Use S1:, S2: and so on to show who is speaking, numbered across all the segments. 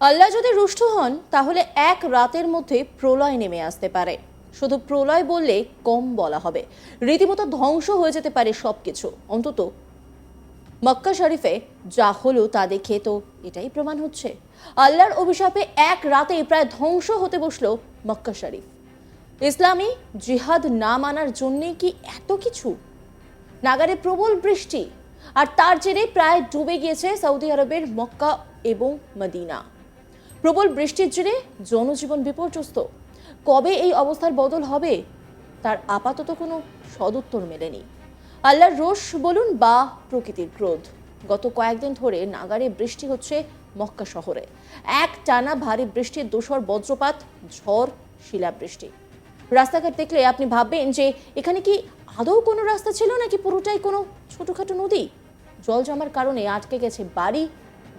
S1: আল্লাহ যদি রুষ্ট হন, তাহলে এক রাতের মধ্যে প্রলয় নেমে আসতে পারে। শুধু প্রলয় বললে কম বলা হবে। রীতিমতো ধ্বংস হয়ে যেতে পারে সবকিছু। অন্তত মক্কা শরীফে যা হলো তা দেখে তো এটাই প্রমাণ হচ্ছে। আল্লাহর অভিশাপে এক রাতে প্রায় ধ্বংস হতে বসল মক্কা শরীফ। ইসলামী জিহাদ না মানার জন্যে কি এত কিছু? নাগারে প্রবল বৃষ্টি। আর তার জেরে প্রায় ডুবে গিয়েছে সৌদি আরবের মক্কা এবং মদিনা। প্রবল বৃষ্টির জেরে জনজীবন বিপর্যস্ত। কবে এই অবস্থার বদল হবে, তার আপাতত কোনো সদুত্তর মেলেনি। আল্লাহর রোষ বলুন বা প্রকৃতির ক্রোধ। গত কয়েকদিন ধরে নাগারে বৃষ্টি হচ্ছে মক্কা শহরে। এক টানা ভারী বৃষ্টির দোসর বজ্রপাত, ঝড়, শিলাবৃষ্টি। রাস্তাঘাট দেখলে আপনি ভাববেন যে, এখানে কি আদৌ কোনো রাস্তা ছিল নাকি পুরোটাই কোনো ছোটোখাটো নদী? জল জমার কারণে আটকে গেছে বাড়ি,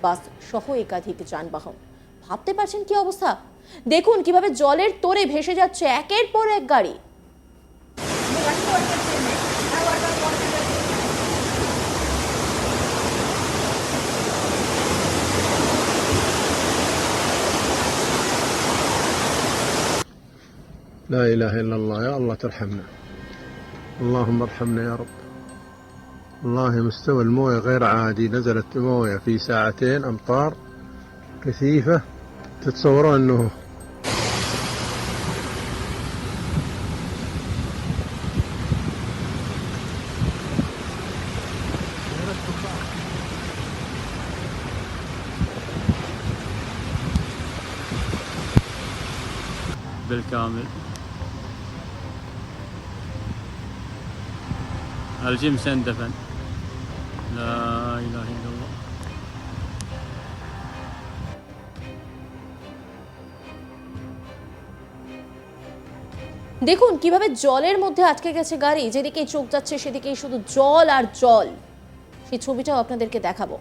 S1: বাস সহ একাধিক যানবাহন। ভাবতে পারছেন কি অবস্থা দেখুন কিভাবে জলের তোরে ভেসে যাচ্ছে একের পর এক গাড়ি
S2: لا إله إلا الله يا الله ترحمنا اللهم ارحمنا يا رب والله مستوى الموية غير عادي نزلت موية في ساعتين أمطار كثيفة تتصورون أنه
S3: بالكامل. الجيم اندفن لا إله إلا الله.
S1: দেখুন, কীভাবে জলের মধ্যে আটকে গেছে গাড়ি, যেদিকেই চোখ যাচ্ছে সেদিকেই শুধু জল আর জল। সেই ছবিটাও আপনাদেরকে দেখাবো।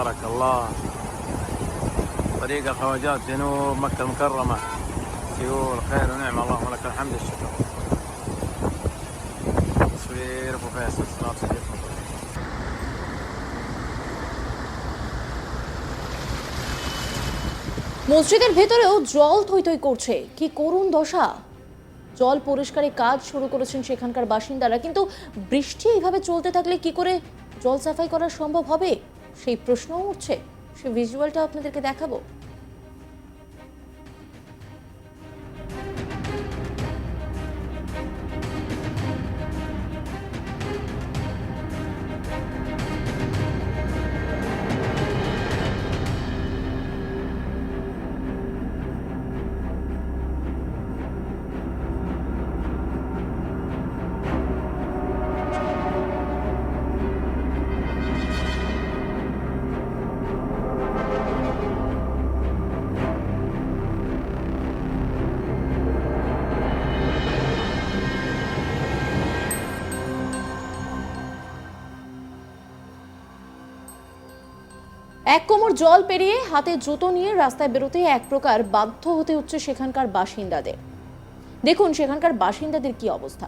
S3: تبارك الله طريق خواجات جنوب مكة المكرمة سيول خير ونعمة اللهم لك الحمد الشكر تصوير ابو فيصل صلاة سيدي
S1: মসজিদের ভেতরেও জল থই থই করছে কি করুণ দশা জল পরিষ্কারের কাজ শুরু করেছেন সেখানকার বাসিন্দারা কিন্তু বৃষ্টি এইভাবে চলতে থাকলে কি করে জল সাফাই করা সম্ভব হবে সেই প্রশ্নও উঠছে সেই ভিজুয়ালটা আপনাদেরকে দেখাবো। এক কোমর জল পেরিয়ে হাতে জুতো নিয়ে রাস্তায় বেরোতে এক প্রকার বাধ্য হতে হচ্ছে সেখানকার বাসিন্দাদের। দেখুন, সেখানকার বাসিন্দাদের কি অবস্থা।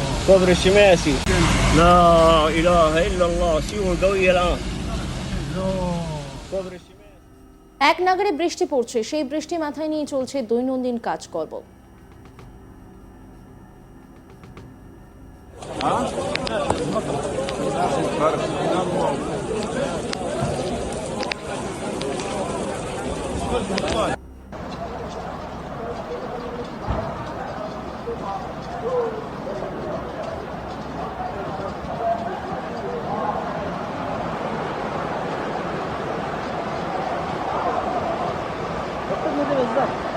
S4: كبر الشماسي لا إله إلا الله سيول قوية الآن كبر الشماسي
S1: এক নাগারে বৃষ্টি পড়ছে সেই বৃষ্টি মাথায় নিয়ে চলছে দৈনন্দিন কাজকর্ম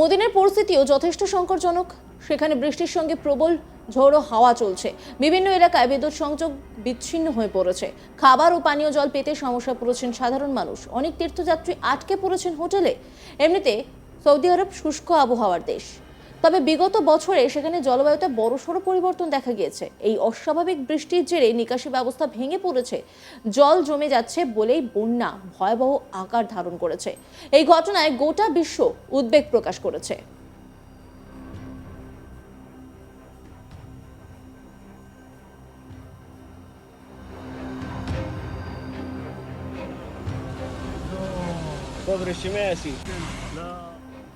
S1: মদিনের পরিস্থিতিও যথেষ্ট সংকটজনক। সেখানে বৃষ্টির সঙ্গে প্রবল ঝোড়ো হাওয়া চলছে। বিভিন্ন এলাকায় বিদ্যুৎ সংযোগ বিচ্ছিন্ন হয়ে পড়েছে। খাবার ও পানীয় জল পেতে সমস্যা পড়েছেন সাধারণ মানুষ। অনেক তীর্থযাত্রী আটকে পড়েছেন হোটেলে। এমনিতে সৌদি আরব শুষ্ক আবহাওয়ার দেশ। তবে বিগত বছরে সেখানে জলবায়ুতে বড়সড় পরিবর্তন দেখা গিয়েছে। এই অস্বাভাবিক বৃষ্টির জেরে নিকাশি ব্যবস্থা ভেঙে পড়েছে। জল জমে যাচ্ছে বলেই বন্যা ভয়াবহ আকার ধারণ করেছে। এই ঘটনায় গোটা বিশ্ব উদ্বেগ প্রকাশ করেছে।
S4: Pobre Shimei,